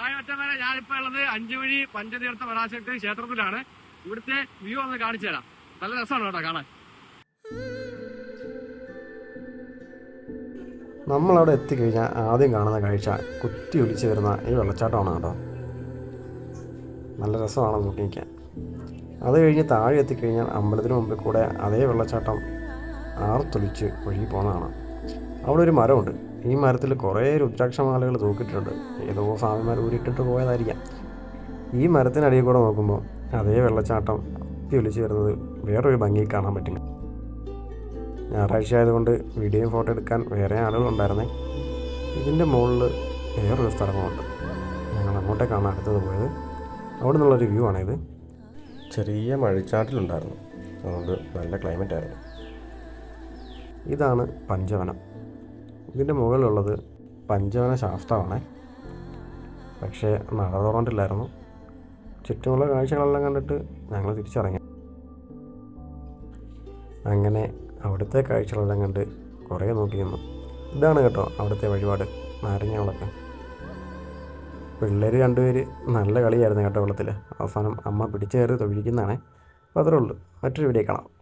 Hi ഒറ്റമേലെ ഞാനിപ്പോ ഉള്ളത് അഞ്ചുവഴി പഞ്ചതീർത്ഥ പരാശക്തി ക്ഷേത്രത്തിലാണ്. ഇവിടുത്തെ വ്യൂ ഒന്ന് കാണിച്ചു തരാം. നല്ല രസമാണ് കേട്ടോ കാണാൻ. നമ്മളവിടെ എത്തിക്കഴിഞ്ഞാൽ ആദ്യം കാണുന്ന കാഴ്ച കുത്തി ഒലിച്ചു വരുന്ന ഈ വെള്ളച്ചാട്ടമാണ് കേട്ടോ. നല്ല രസമാണ് നോക്കി നിൽക്കാൻ അത് കഴിഞ്ഞ് താഴെ എത്തിക്കഴിഞ്ഞാൽ അമ്പലത്തിന് മുമ്പിൽ കൂടെ അതേ വെള്ളച്ചാട്ടം ആർത്തൊലിച്ച് ഒഴുകി പോകുന്നതാണ് അവിടെ ഒരു മരമുണ്ട്. ഈ മരത്തിൽ കുറേ രുദ്രാക്ഷമാലകൾ തൂക്കിയിട്ടുണ്ട്. ഏതോ സ്വാമിമാർ ഊരിട്ടിട്ട് പോയതായിരിക്കാം. ഈ മരത്തിനടിയിൽ കൂടെ നോക്കുമ്പോൾ അതേ വെള്ളച്ചാട്ടം ഒലിച്ച് വരുന്നത് വേറൊരു ഭംഗി കാണാൻ പറ്റില്ല ഞായറാഴ്ച ആയതുകൊണ്ട് വീഡിയോയും ഫോട്ടോ എടുക്കാൻ വേറെ ആളുകളുണ്ടായിരുന്നേ ഇതിന്റെ മുകളിൽ വേറൊരു സ്ഥലമുണ്ട്. ഞങ്ങൾ അങ്ങോട്ടേക്കാണ് അടുത്തത് പോയത്. അവിടെ നിന്നുള്ളൊരു വ്യൂ ആണിത്. ചെറിയ മഴച്ചാട്ടിലുണ്ടായിരുന്നു. അതുകൊണ്ട് നല്ല ക്ലൈമറ്റ് ആയിരുന്നു. ഇതാണ് പഞ്ചവനം. ഇതിന്റെ മുകളിലുള്ളത് പഞ്ചവന ശാസ്ത്രമാണ്. പക്ഷേ നട തുറന്നിട്ടില്ലായിരുന്നു. ചുറ്റുമുള്ള കാഴ്ചകളെല്ലാം കണ്ടിട്ട് ഞങ്ങൾ തിരിച്ചിറങ്ങി. അങ്ങനെ അവിടുത്തെ കാഴ്ചകളെല്ലാം കണ്ട് കുറേ നോക്കി നിന്നു. ഇതാണ് കേട്ടോ അവിടുത്തെ വഴിപാട് നാരങ്ങ വിളക്ക് പിള്ളേർ രണ്ടുപേര് നല്ല കളിയായിരുന്നു കേട്ടോ വെള്ളത്തിൽ അവസാനം അമ്മ പിടിച്ചു കയറി തൊഴിക്കുന്നതാണ് അപ്പോൾ അത്രേ ഉള്ളൂ. മറ്റൊരു വീഡിയോ കാണാം.